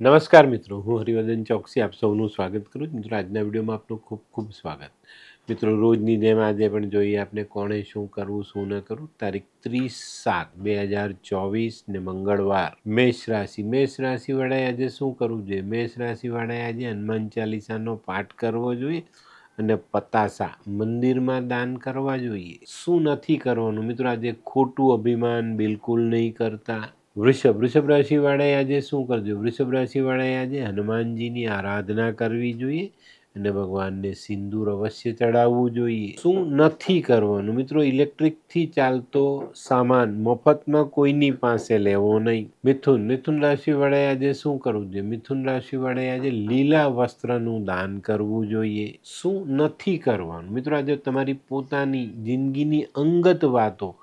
નમસ્કાર મિત્રો, હું હરિવર્ધન ચોકસી આપ સૌનું સ્વાગત કરું છું. મિત્રો, આજના વિડીયોમાં આપનું ખૂબ ખૂબ સ્વાગત. મિત્રો, રોજની જેમ આજે પણ જોઈએ આપણે કોણે શું કરવું, શું ન કરવું. તારીખ ત્રીસ સાત બે હજાર ચોવીસ ને મંગળવાર મેષ રાશિ. મેષ રાશિવાળાએ આજે શું કરવું જોઈએ? મેષ રાશિવાળાએ આજે હનુમાન ચાલીસાનો પાઠ કરવો જોઈએ અને પતાસા મંદિરમાં દાન કરવા જોઈએ. શું નથી કરવાનું? મિત્રો, આજે ખોટું અભિમાન બિલકુલ નહીં કરતા. વૃષભ વૃષભ રાશિવાળાએ આજે શું કરજો? વૃષભ રાશિવાળાએ આજે હનુમાનજીની આરાધના કરવી જોઈએ અને ભગવાનને સિંદૂર અવશ્ય ચડાવવું જોઈએ. શું નથી કરવાનું? મિત્રો, ઇલેક્ટ્રિકથી ચાલતો સામાન મફતમાં કોઈની પાસે લેવો નહીં. મિથુન મિથુન રાશિવાળાએ આજે શું કરવું જોઈએ? મિથુન રાશિવાળાએ આજે લીલા વસ્ત્રનું દાન કરવું જોઈએ. શું નથી કરવાનું? મિત્રો, આજે તમારી પોતાની જિંદગીની અંગત વાતો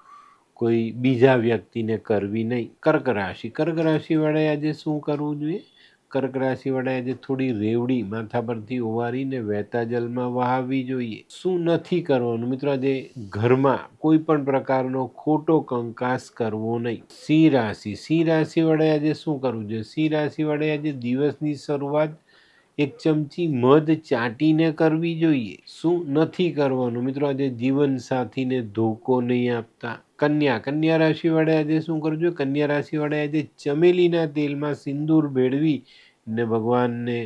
કોઈ બીજા વ્યક્તિને કરવી નહીં. કર્ક રાશિ. કર્ક રાશિવાળાએ આજે શું કરવું જોઈએ? કર્ક રાશિવાળાએ આજે થોડી રેવડી માથા પરથી ઓવારીને વહેતા જલમાં વહાવવી જોઈએ. શું નથી કરવાનું? મિત્રો, આજે ઘરમાં કોઈ પણ પ્રકારનો ખોટો કંકાસ કરવો નહીં. સિંહ રાશિ. સિંહ રાશિવાળાએ આજે શું કરવું જોઈએ? સિંહ રાશિવાળાએ આજે દિવસની શરૂઆત એક ચમચી મધ ચાટીને કરવી જોઈએ. શું નથી કરવાનું? મિત્રો, આજે જીવન સાથીને ધોકો નહીં આપતા. કન્યા કન્યા રાશિવાળા આજે શું કરવું જોઈએ કન્યા રાશિવાળા આજે ચમેલીના તેલમાં સિંદૂર ભેળવી ને ભગવાનને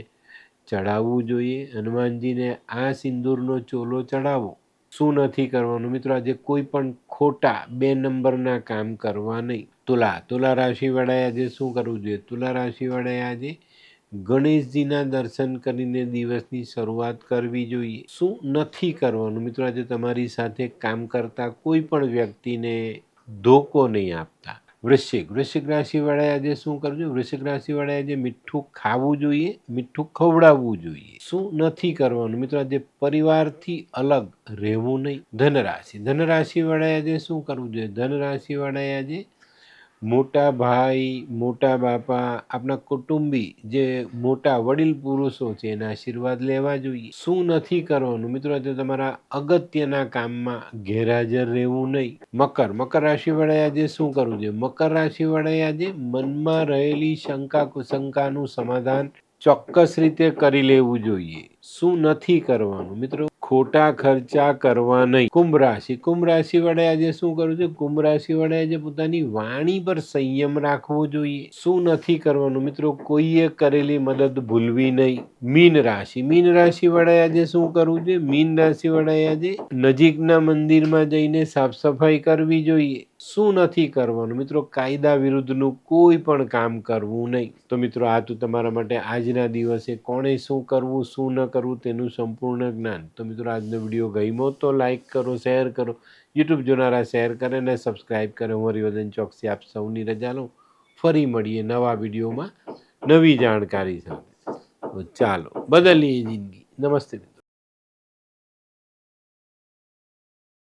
ચડાવવું જોઈએ. હનુમાનજીને આ સિંદૂરનો ચોલો ચડાવો શું નથી કરવાનું? મિત્રો, આજે કોઈ પણ ખોટા બે નંબરના કામ કરવા નહીં. તુલા તુલા રાશિવાળાએ આજે શું કરવું જોઈએ? તુલા રાશિવાળાએ આજે ગણેશજીના દર્શન કરીને દિવસની શરૂઆત કરવી જોઈએ. શું નથી કરવાનું? મિત્રો, આજે તમારી સાથે કામ કરતા કોઈ પણ વ્યક્તિને ધોકો નહીં આપતા. વૃશ્ચિક વૃશ્ચિક રાશિવાળાએ આજે શું કરવું જોઈએ? વૃશ્ચિક રાશિવાળાએ આજે મીઠું ખાવું જોઈએ, મીઠું ખવડાવવું જોઈએ. શું નથી કરવાનું? મિત્રો, આજે પરિવારથી અલગ રહેવું નહીં. ધનરાશિ, ધનરાશિવાળાએ આજે શું કરવું જોઈએ? ધનરાશિવાળાએ આજે મોટા ભાઈ મોટા બાપા આપણા કુટુંબી જે મોટા વડીલ પુરુષો છે, એના આશીર્વાદ લેવા જોઈએ. શું નથી કરવાનું? મિત્રો આજે તમારા અગત્યના કામમાં ગેરહાજર રહેવું નહીં. મકર. મકર રાશિવાળાએ આજે શું કરવું જોઈએ? મકર રાશિવાળાએ આજે મનમાં રહેલી શંકા કુશંકાનું સમાધાન ચોક્કસ રીતે કરી લેવું જોઈએ. શું નથી કરવાનું? મિત્રો ખોટા ખર્ચા કરવા નહીં. કુંભ રાશિ. કુંભ રાશિ વડે આજે શું કરવું છે કુંભ રાશિ વડે આજે પોતાની વાણી પર સંયમ રાખવો જોઈએ. શું નથી કરવાનું? મિત્રો, કોઈએ કરેલી મદદ ભૂલવી નહીં. મીન રાશિ. મીન રાશિ વડે આજે શું કરવું છે મીન રાશિ વડે આજે નજીકના મંદિરમાં જઈને સાફ સફાઈ કરવી જોઈએ. શું નથી કરવાનું? મિત્રો, કાયદા વિરુદ્ધનું કોઈ પણ કામ કરવું નહીં. તો મિત્રો, આ તો તમારા માટે આજના દિવસે કોણે શું કરવું, શું ન કરવું તેનું સંપૂર્ણ જ્ઞાન. તો મિત્રો, આજનો વીડિયો ગમ્યો તો લાઇક કરો શેર કરો યુટ્યુબ જોનારા શેર કરે અને સબસ્ક્રાઈબ કરે. હું હરિવર્ધન ચોકસી આપ સૌની રજા લઉં. ફરી મળીએ નવા વિડીયોમાં નવી જાણકારી સાથે. ચાલો, બદલીએ જિંદગી. નમસ્તે મિત્રો.